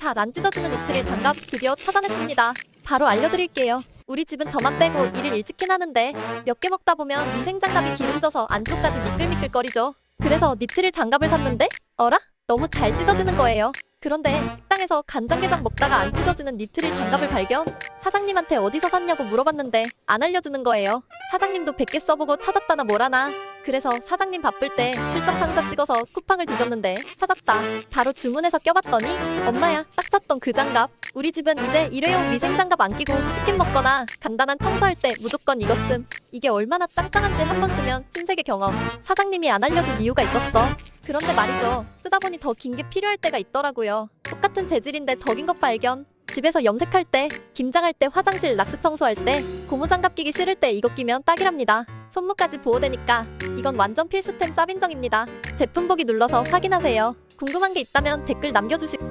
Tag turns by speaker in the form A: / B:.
A: 잘 안 찢어지는 니트릴 장갑 드디어 찾아냈습니다. 바로 알려드릴게요. 우리 집은 저만 빼고 일을 일찍 해나는데 몇 개 먹다 보면 위생장갑이 기름져서 안쪽까지 미끌미끌거리죠. 그래서 니트릴 장갑을 샀는데 어라? 너무 잘 찢어지는 거예요. 그런데 식당에서 간장게장 먹다가 안 찢어지는 니트릴 장갑을 발견. 사장님한테 어디서 샀냐고 물어봤는데 안 알려주는 거예요. 사장님도 100개 써보고 찾았다나 뭐라나. 그래서 사장님 바쁠 때 슬쩍 상자 찍어서 쿠팡을 뒤졌는데 찾았다. 바로 주문해서 껴봤더니 엄마야 딱 찾던 그 장갑. 우리 집은 이제 일회용 위생 장갑 안 끼고 치킨 먹거나 간단한 청소할 때 무조건 이거 씀. 이게 얼마나 짱짱한지 한 번 쓰면 신세계 경험. 사장님이 안 알려준 이유가 있었어. 그런데 말이죠. 쓰다 보니 더 긴 게 필요할 때가 있더라고요. 똑같은 재질인데 더 긴 것 발견. 집에서 염색할 때, 김장할 때, 화장실 락스 청소할 때, 고무장갑 끼기 싫을 때 이거 끼면 딱이랍니다. 손목까지 보호되니까 이건 완전 필수템 쌉인정입니다. 제품 보기 눌러서 확인하세요. 궁금한 게 있다면 댓글 남겨주시.